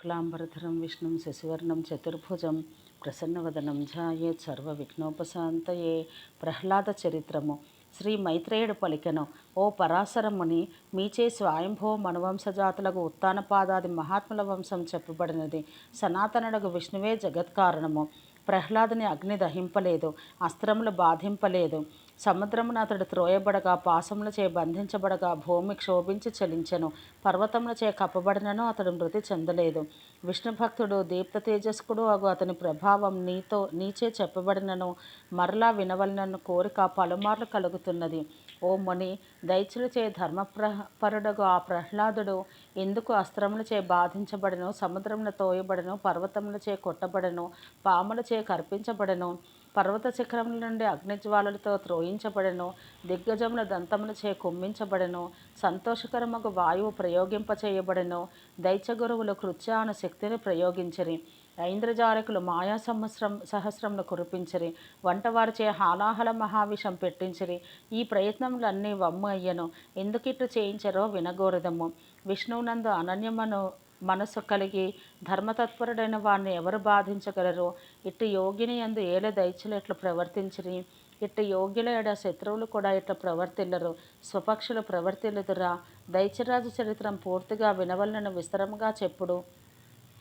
శుక్లాంబరధరం విష్ణుం శశివర్ణం చతుర్భుజం ప్రసన్నవదనం ఝాయేత్ సర్వ విఘ్నోపశాంతయే ప్రహ్లాద చరిత్రము శ్రీ మైత్రేయుడు పలికెను ఓ పరాశర ముని మీచే స్వయంభవ మనువంశజాతులకు ఉత్తానపాదాది మహాత్ముల వంశం చెప్పబడినది సనాతనుడకు విష్ణువే జగత్కారణము. ప్రహ్లాదుని అగ్ని దహింపలేదు అస్త్రములు బాధింపలేదు సముద్రమున అతడు త్రోయబడగా పాసములచే బంధించబడగా భూమి క్షోభించి చలించెను. పర్వతములచే కప్పబడినను అతడు మృతి చెందలేదు. విష్ణు భక్తుడు దీప్త తేజస్కుడు అగు అతని ప్రభావం నీతో నీచే చెప్పబడినను మరలా వినవలనను కోరిక పలుమార్లు కలుగుతున్నది. ఓ ముని దైత్యులచే ధర్మప్రపరుడగు ఆ ప్రహ్లాదుడు ఎందుకు అస్త్రములచే బాధించబడను సముద్రమున తోయబడను పర్వతములచే కొట్టబడను పాములచే కర్పించబడను? పర్వత శిఖరముల నుండి అగ్నిజ్వాలలతో త్రోయించబడెను దిగ్గజముల దంతముల చే కుమ్మించబడెను సంతోషకరమగు వాయువు ప్రయోగింపచేయబడెను దైత్యగురువులు కృత్యాను శక్తిని ప్రయోగించిరి ఐంద్రజాలకులు మాయా సంవత్సరం సహస్రంను కురిపించిరి వంటవారిచే హాలాహల మహావిషం పెట్టించిరి ఈ ప్రయత్నములన్నీ వమ్ము అయ్యను ఎందుకిట్లు చేయించరో వినగోరదము. విష్ణువునందు అనన్యమను మనసు కలిగి ధర్మతత్పరుడైన వారిని ఎవరు బాధించగలరు? ఇటు యోగిని ఎందు ఏల దైత్యులు ఎట్లు ప్రవర్తించిరి? ఇట్ట యోగ్యుల ఎడ శత్రువులు కూడా ఇట్లా ప్రవర్తిల్లరు? స్వపక్షులు ప్రవర్తిల్లుదురా? దైత్యరాజు చరిత్రం పూర్తిగా వినవలనను విస్తరముగా చెప్పుడు.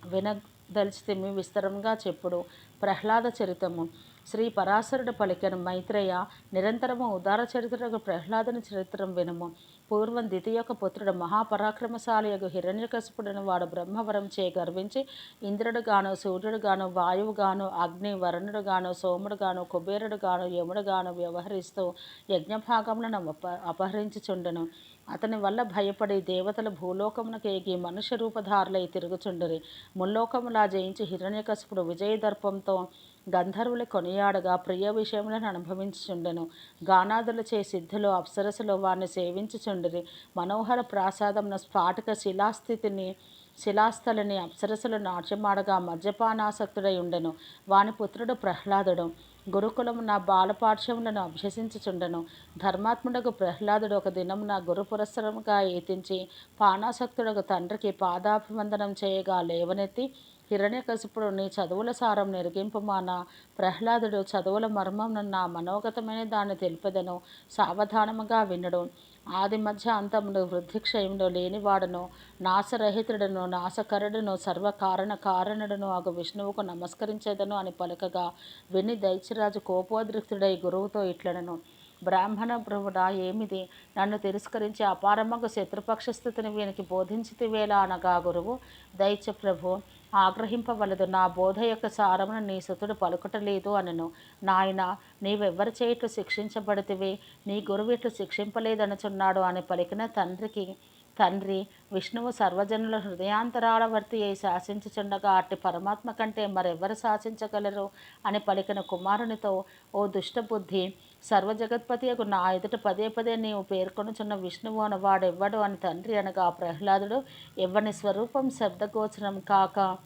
విన దలిచితిమి విస్తరంగా చెప్పుడు. ప్రహ్లాద చరితము. శ్రీ పరాశరుడు పలికిన మైత్రేయ నిరంతరము ఉదార చరిత్రకు ప్రహ్లాదుని చరిత్రం వినుము. పూర్వం ద్వితీయొక పుత్రుడు మహాపరాక్రమశాలియగు హిరణ్యకశిపుడను వాడు బ్రహ్మవరం చే గర్వించి ఇంద్రుడుగాను సూర్యుడుగాను వాయువుగాను అగ్ని వరుణుడుగాను సోముడుగాను కుబేరుడుగాను యముడుగాను వ్యవహరిస్తూ యజ్ఞభాగములను అప అపహరించుచుండెను. అతని వల్ల భయపడి దేవతలు భూలోకమునకు ఎగి మనుష్య రూపధారులై తిరుగుచుండిరి. ముల్లోకములా జయించి హిరణ్యకశపుడు విజయదర్పంతో గంధర్వులు కొనియాడగా ప్రియ విషయములను అనుభవించుచుండెను గానాదులచే సిద్ధులు అప్సరసులు వారిని సేవించుచుండిరి. మనోహర ప్రాసాదమున స్ఫాటక శిలాస్థితిని శిలాస్థలిని అప్సరసులు నాట్యమాడగా మద్యపానాసక్తుడై ఉండెను. వాని పుత్రుడు ప్రహ్లాదుడు. గురుకులము నా బాలపాఠ్యములను అభ్యసించుచుండెను. ధర్మాత్ముడకు ప్రహ్లాదుడు ఒక దినమున గురు పురస్సరముగా ఏతించి పానాసక్తుడకు తండ్రికి పాదాభివందనం చేయగా లేవనెత్తి హిరణ్యకశిపుడు నీ చదువుల సారం నెరిగింపుమాన. ప్రహ్లాదుడు చదువుల మర్మం నా మనోగతమైన దాన్ని తెలిపెదను సావధానముగా వినడు. ఆది మధ్య అంతమును వృద్ధిక్షయంలో లేనివాడను నాశరహితుడను నాశకరుడును సర్వకారణ కారణుడును ఒక విష్ణువుకు నమస్కరించేదను అని పలకగా విని దైత్యరాజు కోపోద్రిక్తుడై గురువుతో ఇట్లడను బ్రాహ్మణ ప్రభుడా ఏమిది? నన్ను తిరస్కరించి అపారమ్మకు శత్రుపక్ష స్థితిని వీనికి బోధించితివేలా అనగా గురువు. దైత్య ప్రభు ఆగ్రహింపవలదు. నా బోధ యొక్క సారమును నీ సుతుడు పలుకటలేదు అనను. నాయన నీవెవ్వరి చేయట్లు శిక్షించబడితివి? నీ గురువు ఇట్లు శిక్షింపలేదనుచున్నాడు అని పలికిన తండ్రికి తండ్రి విష్ణువు సర్వజనుల హృదయాంతరాళవర్తి అయి శాసించుచుండగా అట్టి పరమాత్మ కంటే మరెవ్వరు శాసించగలరు? అని పలికిన కుమారునితో ఓ దుష్టబుద్ధి సర్వజగత్పతి నా ఎదుట పదే పదే నీవు పేర్కొనుచున్న విష్ణువు అని వాడెవ్వడు అని తండ్రి అనగా ప్రహ్లాదుడు. ఎవ్వని స్వరూపం శబ్దగోచరం కాక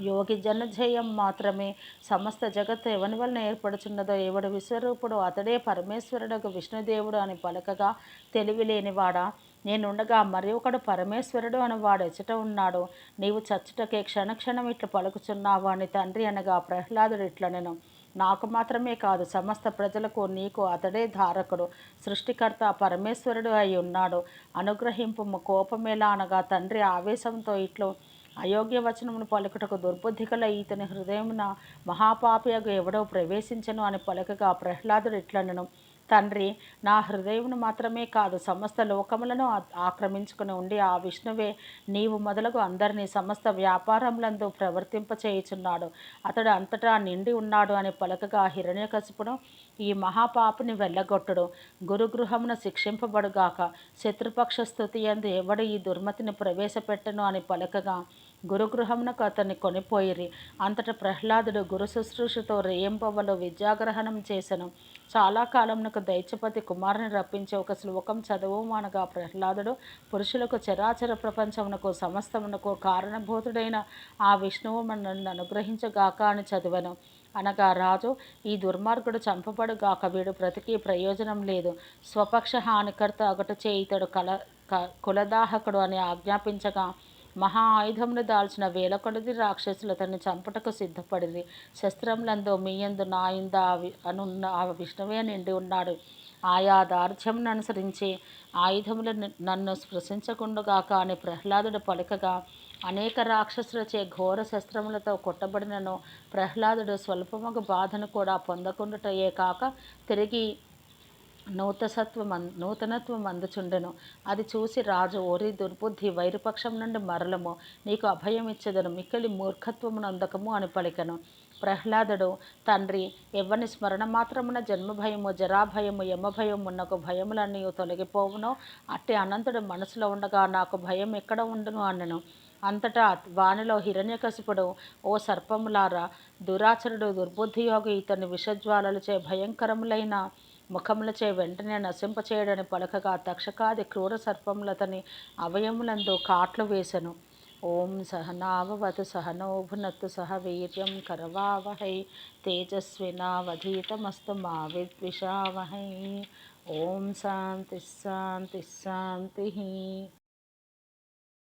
యోగి జనజయం మాత్రమే. సమస్త జగత్తు ఎవని వలన ఏర్పడుచున్నదో ఎవడు విశ్వరూపుడు అతడే పరమేశ్వరుడు విష్ణుదేవుడు అని పలకగా తెలివి లేనివాడా నేనుండగా మరి ఒకడు పరమేశ్వరుడు అని వాడు ఎచ్చట ఉన్నాడు. నీవు చచ్చుటకే క్షణక్షణం ఇట్లు పలుకుచున్నావు అని తండ్రి అనగా ప్రహ్లాదుడు ఇట్లనెను. నాకు మాత్రమే కాదు సమస్త ప్రజలకు నీకు అతడే ధారకుడు సృష్టికర్త పరమేశ్వరుడు అయి ఉన్నాడు. అనుగ్రహింపు కోపమేలా అనగా తండ్రి ఆవేశంతో ఇట్లు అయోగ్య వచనమును పలుకుటకు దుర్బుద్ధి కల ఈతని హృదయమున మహాపాపియగు ఎవడో ప్రవేశించను అని పలకగా ప్రహ్లాదుడు ఇట్లనను. తండ్రి నా హృదయమును మాత్రమే కాదు సమస్త లోకములను ఆక్రమించుకుని ఉండి ఆ విష్ణువే నీవు మొదలగు అందరినీ సమస్త వ్యాపారములందు ప్రవర్తింపచేయుచున్నాడు. అతడు అంతటా నిండి ఉన్నాడు అని పలకగా హిరణ్యకశిపుడు ఈ మహాపాపుని వెళ్ళగొట్టడు. గురుగృహమున శిక్షింపబడుగాక శత్రుపక్ష స్థుతి ఎందు ఎవడు ఈ దుర్మతిని ప్రవేశపెట్టను అని పలకగా గురుగృహమునకు అతన్ని కొనిపోయిరి. అంతట ప్రహ్లాదుడు గురు శుశ్రూషతో రేయింపవలో విద్యాగ్రహణం చేసెను. చాలా కాలమునకు దైత్యపతి కుమారుని రప్పించి ఒక శ్లోకం చదువు అనగా ప్రహ్లాదుడు పురుషులకు చరాచర ప్రపంచమునకు సమస్తమునకు కారణభూతుడైన ఆ విష్ణువు మనల్ని అనుగ్రహించగాక అని చదివను. అనగా రాజు ఈ దుర్మార్గుడు చంపబడుగాక వీడు బ్రతికి ప్రయోజనం లేదు. స్వపక్ష హానికర్త అగట చేయితడు కల క కులదాహకుడు అని ఆజ్ఞాపించగా మహా ఆయుధమును దాల్చిన వేల కొలది రాక్షసులు అతన్ని చంపుటకు సిద్ధపడింది శస్త్రములందు మీయందు నాయందు అనున్న ఆ విష్ణువే నిండి ఉన్నాడు. ఆయా దార్ఢ్యమును అనుసరించి ఆయుధములు నన్ను స్పృశించకుండుగా కానీ ప్రహ్లాదుడు పలుకగా అనేక రాక్షసులచే ఘోర శస్త్రములతో కొట్టబడినను ప్రహ్లాదుడు స్వల్పమగు బాధను కూడా పొందకుండాటయే కాక తిరిగి నూతసత్వం నూతనత్వం అందుచుండెను. అది చూసి రాజు ఓరి దుర్బుద్ధి వైరుపక్షం నుండి మరలము. నీకు అభయం ఇచ్చదను. మిక్కలి మూర్ఖత్వమునందకము అని పలికను. ప్రహ్లాదుడు తండ్రి ఎవ్వని స్మరణ మాత్రమున జన్మభయము జరాభయము యమభయమున్నకు భయములన్నీ తొలగిపోవునో అట్టి అనంతుడు మనసులో ఉండగా నాకు భయం ఎక్కడ ఉండును అన్నను అంతటా వానిలో హిరణ్యకశిపుడు ఓ సర్పములారా దురాచరుడు దుర్బుద్ధియోగి ఇతని విషజ్వాలలచే భయంకరములైన ముఖములచే వెంటనే నశింపచేయడని పలకగా తక్షకాది క్రూర సర్పములతని అవయములందు కాట్లు వేసెను. ఓం సహనావవతు సహనోభునత్తు సహ వీర్యం కరవావహై తేజస్వినావధీతమస్తు మా విద్విషావహై ఓం శాంతి శాంతి శాంతి.